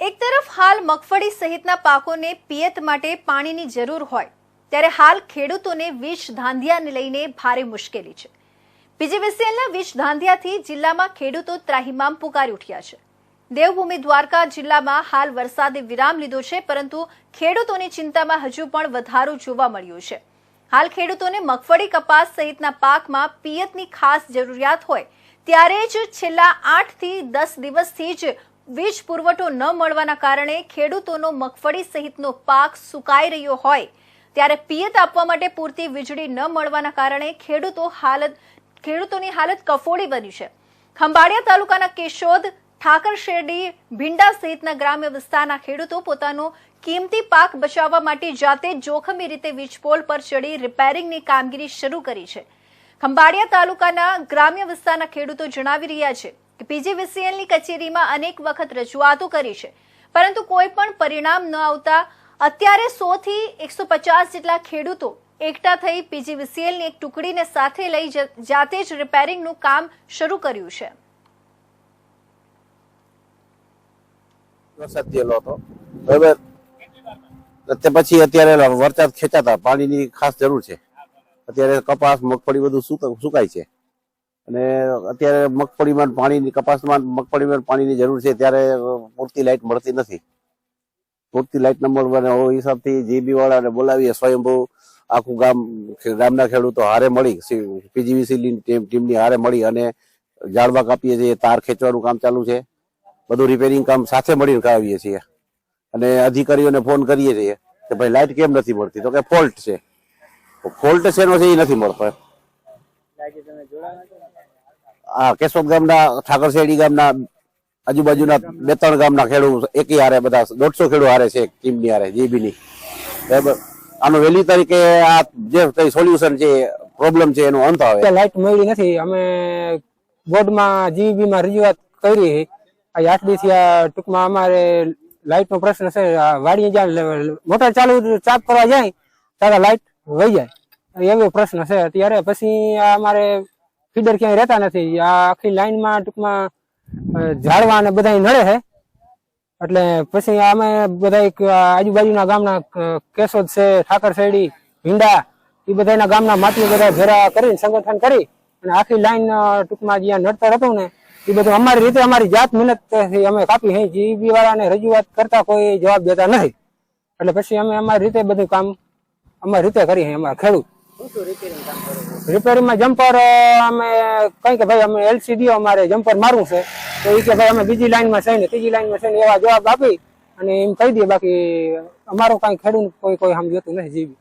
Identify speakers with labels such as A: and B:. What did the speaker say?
A: એક તરફ હાલ મગફળી સહિતના પાકોને પિયત માટે પાણીની જરૂર હોય, ત્યારે હાલ ખેડૂતોને વિષ ધાંધિયાને લઈને ભારે મુશ્કેલી છે. પીજીવીસીએલના વિષ ધાંધિયાથી જિલ્લામાં ખેડૂતો ત્રાહિમામ પુકારી ઉઠ્યા છે. દેવભૂમિ દ્વારકા જિલ્લામાં હાલ વરસાદે વિરામ લીધો છે, પરંતુ ખેડૂતોની ચિંતામાં હજુ પણ વધારો જોવા મળ્યો છે. હાલ ખેડૂતોને મગફળી કપાસ સહિતના પાકમાં પિયતની ખાસ જરૂરિયાત હોય, ત્યારે જ છેલ્લા આઠથી દસ દિવસથી જ વીજ પુરવઠો ન મળવાના કારણે ખેડૂતોનો મગફળી સહિતનો પાક સુકાઈ રહ્યો હોય, ત્યારે પિયત આપવા માટે પૂરતી વીજળી ન મળવાના કારણે ખેડૂતો હાલત, ખેડૂતોની હાલત કફોડી બની છે. ખંભાળિયા તાલુકાના કેશોદ, ઠાકર શેરડી, ભીંડા સહિતના ગ્રામ્ય વિસ્તારના ખેડૂતો પોતાનો કિંમતી પાક બચાવવા માટે જાતે જોખમી રીતે વીજપોલ પર ચડી રિપેરિંગની કામગીરી શરૂ કરી છે. ખંભાળિયા તાલુકાના ગ્રામ્ય વિસ્તારના ખેડૂતો જણાવી રહ્યા છે કે પીજીવીસીએલની કચેરીમાં અનેક વખત રજૂઆતો કરી છે. પરંતુ કોઈ પણ પરિણામ ન આવતા અત્યારે સો થી એકસો પચાસ જેટલા ખેડૂતો એકઠા થઈ પીજીવીસીએલની એક ટુકડીને સાથે લઈ જાતે જ રિપેરિંગનું કામ શરૂ કર્યું છે.
B: બરાબર? પછી અત્યારે વરસાદ ખેંચાતા, પાણીની ખાસ જરૂર છે. અત્યારે કપાસ, મગફળી બધું સુક- સુકાય છે. અને અત્યારે મગફળીમાં પાણીની, કપાસમાં મગફળીમાં પાણીની જરૂર છે, ત્યારે પૂરતી લાઇટ મળતી નથી. પૂરતી લાઇટ ન મળવાને હિસાબથી જીબી વાળાને બોલાવીએ સ્વયંભૂ. આખું ગામ, ગામના ખેડૂતો હારે મળી પીજીવીસી ટીમની હારે મળી અને ઝાડવા કાપીએ છીએ, તાર ખેંચવાનું કામ ચાલુ છે. બધું રિપેરિંગ કામ સાથે મળીને કરાવીએ છીએ. અને અધિકારીઓને ફોન કરીએ છીએ કે ભાઈ લાઇટ કેમ નથી મળતી? તો કે ફોલ્ટ છે. ફોલ્ટ શેનો છે એ નથી મળતો. હા કેશોદ ગામના ઠાકરશેડી ગામના આજુબાજુના બે ત્રણ ગામના ખેડૂત એકી હારે બધા દોઢસો ખેડૂત હારે છે ટીમની હારે જીબીની. બરાબર? આનો વહેલી તરીકે આ જે કઈ સોલ્યુશન છે પ્રોબ્લેમ છે એનો અંત આવે.
C: કે લાઇટ મળી નથી. અમે બોર્ડમાં જીબી માં રજૂઆત કરી. આ આઠ દિવસથી આ ટૂંકમાં અમારે લાઇટ નો પ્રશ્ન છે. વાડી જાય જ્યાં મોટર ચાલુ ચાપ કરવા જાય ત્યારે લાઇટ વહી જાય. એવો પ્રશ્ન છે. ત્યારે પછી આ અમારે ફીડર ક્યાંય રહેતા નથી. આ આખી લાઈનમાં ટૂંકમાં ઝાડવા અને બધા નડે છે. એટલે પછી અમે બધા આજુબાજુના ગામના કેશોદ છે, ઠાકર શેરડી, ભીંડા એ બધાના ગામના માટી બધા ભેરા કરીને સંગઠન કરી અને આખી લાઈન ટૂંકમાં જ્યાં નડતર હતું ને એ બધું અમારી રીતે અમારી જાત મહેનતથી અમે કાપી હે જીબી વાળાને રજૂઆત કરતા કોઈ જવાબ દેતા નથી. એટલે પછી અમે અમારી રીતે બધું કામ અમારી રીતે કરી હે અમારા ખેડૂત. રિપેરિંગમાં જમ્પર અમે કઈ કે ભાઈ, અમે એલસીડી અમારે જમ્પર મારવું છે. તો એ કે ભાઈ, અમે બીજી લાઈનમાં છે ને ત્રીજી લાઈનમાં છે એવા જવાબ આપી અને એમ કહી દઈએ બાકી અમારો કઈ ખેડૂત કોઈ કોઈ આમ જોતું નથી જીબી